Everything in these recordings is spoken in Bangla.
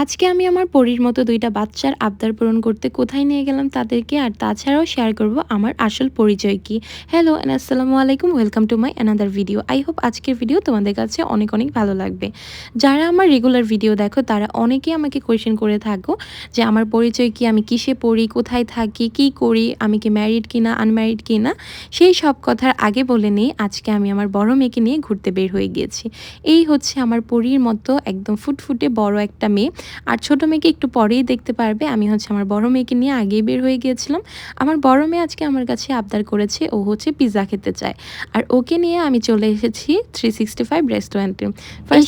আজকে আমি আমার পরীর মতো দুইটা বাচ্চার আবদার পূরণ করতে কোথায় নিয়ে গেলাম তাদেরকে আর তাছাড়াও শেয়ার করব আমার আসল পরিচয় কি। হ্যালো অ্যান্ড আসসালামু আলাইকুম welcome to my another video I hope আজকের ভিডিও তোমাদের কাছে অনেক অনেক ভালো লাগবে। যারা আমার রেগুলার ভিডিও দেখো, তারা অনেকেই আমাকে কোয়েশ্চেন করে থাকো যে আমার পরিচয় কি, আমি কিসে পড়ি, কোথায় থাকি, কি করি, আমি কি ম্যারিড কিনা আনম্যারিড কিনা, সেই সব কথার আগে বলে নিই, আজকে আমি আমার বড় মেয়েকে নিয়ে ঘুরতে বের হয়ে গিয়েছি। এই হচ্ছে আমার পরীর মতো একদম ফুটফুটে বড় একটা মেয়ে। আর ছোটো মেয়েকে একটু পরেই দেখতে পারবে। আমি হচ্ছে আমার বড় মেয়েকে নিয়ে আগেই বের হয়ে গিয়েছিলাম। আমার বড় মেয়ে আজকে আমার কাছে আবদার করেছে ও হচ্ছে পিৎজা খেতে চায়। আর ওকে নিয়ে আমি চলে এসেছি থ্রি সিক্সটি ফাইভ রেস্টুরেন্টে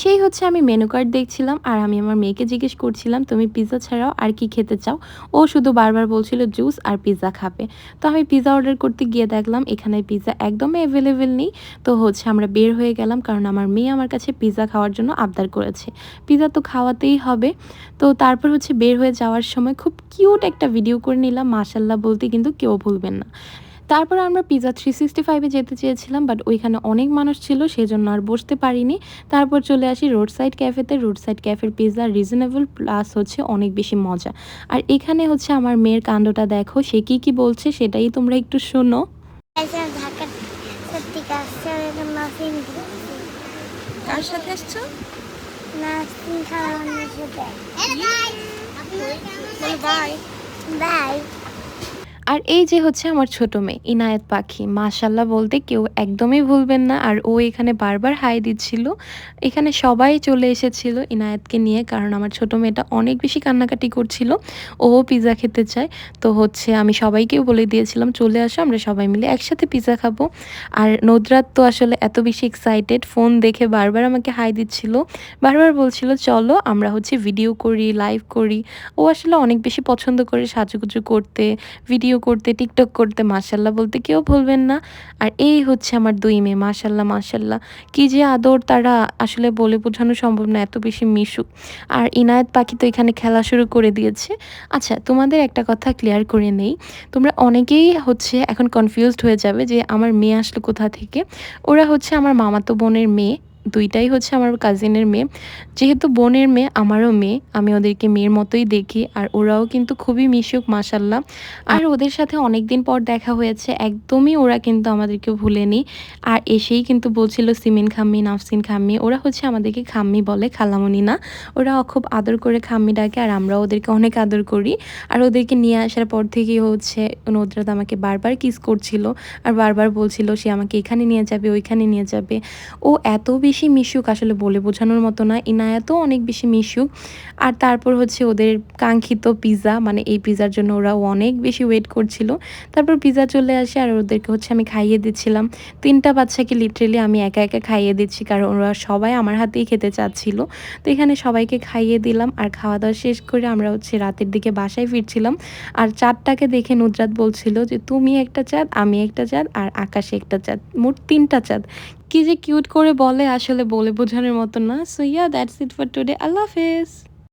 সেই হচ্ছে আমি মেনু কার্ড দেখছিলাম আর আমি আমার মেয়েকে জিজ্ঞেস করছিলাম তুমি পিৎজা ছাড়াও আর কি খেতে চাও? ও শুধু বারবার বলছিল জুস আর পিৎজা খাবে। তো আমি পিৎজা অর্ডার করতে গিয়ে দেখলাম এখানে পিৎজা একদমই অ্যাভেলেবেল নেই। তো হচ্ছে আমরা বের হয়ে গেলাম কারণ আমার মেয়ে আমার কাছে পিৎজা খাওয়ার জন্য আবদার করেছে। পিৎজা তো খাওয়াতেই হবে। তো তারপর হচ্ছে বের হয়ে যাওয়ার সময় খুব কিউট একটা ভিডিও করে নিলাম মাসাল্লাহ বলতে কিন্তু কেউ ভুলবেন না। তারপর আমরা পিজা থ্রি সিক্সটি ফাইভে যেতে চেয়েছিলাম বাট ওইখানে অনেক মানুষ ছিল সেজন্য আর বসতে পারিনি। তারপর চলে আসি রোড সাইড ক্যাফেতে রোড সাইড ক্যাফের পিজা রিজনেবল প্লাস হচ্ছে অনেক বেশি মজা। আর এখানে হচ্ছে আমার মেয়ের কাণ্ডটা দেখো সে কি কি বলছে সেটাই তোমরা একটু শোনো। কার সাথে আসছো বাই বাই আর এই যে হচ্ছে আমার ছোট মেয়ে, ইনায়েত পাখি মাশাল্লাহ বলতে কেউ একদমই ভুলবেন না। আর ও এখানে বারবার হাই দিচ্ছিল। এখানে সবাই চলে এসেছিল ইনায়েতকে নিয়ে, কারণ আমার ছোট মেয়েটা অনেক বেশি কান্নাকাটি করছিল। ও পিৎজা খেতে চায়। তো হচ্ছে আমি সবাইকেও বলে দিয়েছিলাম, চলে আসো, আমরা সবাই মিলে একসাথে পিৎজা খাব। আর নদরাত তো আসলে এত বেশি এক্সাইটেড ফোন দেখে বারবার আমাকে হাই দিচ্ছিল। বারবার বলছিল, চলো, আমরা হচ্ছে ভিডিও করি লাইভ করি। ও আসলে অনেক বেশি পছন্দ করে সাজুগুজু করতে ভিডিও ভিডিও করতে, টিকটক করতে মাসাল্লাহ বলতে কেউ ভুলবেন না। আর এই হচ্ছে আমার দুই মেয়ে মাসাল্লাহ মাসাল্লাহ কি যে আদর তারা আসলে বলে বোঝানো সম্ভব না, এত বেশি মিশুক। আর ইনায়েত পাখি তো এখানে খেলা শুরু করে দিয়েছে। আচ্ছা তোমাদের একটা কথা ক্লিয়ার করে নেই। তোমরা অনেকেই হচ্ছে এখন কনফিউজড হয়ে যাবে যে আমার মেয়ে আসলো কোথা থেকে। ওরা হচ্ছে আমার মামাতো বোনের মেয়ে। দুইটাই হচ্ছে আমার কাজিনের মেয়ে। যেহেতু বোনের মেয়ে, আমারও মেয়ে। আমি ওদেরকে মেয়ের মতোই দেখি আর ওরাও কিন্তু খুবই মিশুক মাসাল্লাহ আর ওদের সাথে অনেক দিন পর দেখা হয়েছে, একদমই ওরা কিন্তু আমাদেরকে ভুলেনি আর এসেই কিন্তু বলছিল, সিমিন খাম্মি, নাফসিন খাম্মি। ওরা হচ্ছে আমাদেরকে খাম্মি বলে, খালামনি না। ওরা খুব আদর করে খাম্মি ডাকে আর আমরা ওদেরকে অনেক আদর করি। আর ওদেরকে নিয়ে আসার পর থেকেই হচ্ছে নদরাত আমাকে বারবার কিস করছিল। আর বারবার বলছিল, সে আমাকে এখানে নিয়ে যাবে, ওইখানে নিয়ে যাবে। ও এত বেশি বেশি মিশুক আসলে বলে বোঝানোর মতো না, ইনায়াতও অনেক বেশি মিশুক। আর তারপর হচ্ছে ওদের কাঙ্ক্ষিত পিৎজা মানে এই পিৎজার জন্য ওরা অনেক বেশি ওয়েট করছিল। তারপর পিৎজা চলে আসে আর ওদেরকে হচ্ছে আমি খাইয়ে দিচ্ছিলাম। তিনটা বাচ্চাকে লিটারেলি আমি একা একা খাইয়ে দিচ্ছি, কারণ ওরা সবাই আমার হাতেই খেতে চাচ্ছিল। তো এখানে সবাইকে খাইয়ে দিলাম আর খাওয়া দাওয়া শেষ করে আমরা হচ্ছে রাতের দিকে বাসায় ফিরছিলাম। আর চাঁদটাকে দেখে নুজরাত বলছিল যে, তুমি একটা চাঁদ, আমি একটা চাঁদ আর আকাশে একটা চাঁদ, মোট তিনটা চাঁদ। কি যে কিউট করে বলে আসলে বলে বোঝানোর মতো না। So yeah that's it for today আল্লাহ হাফেজ।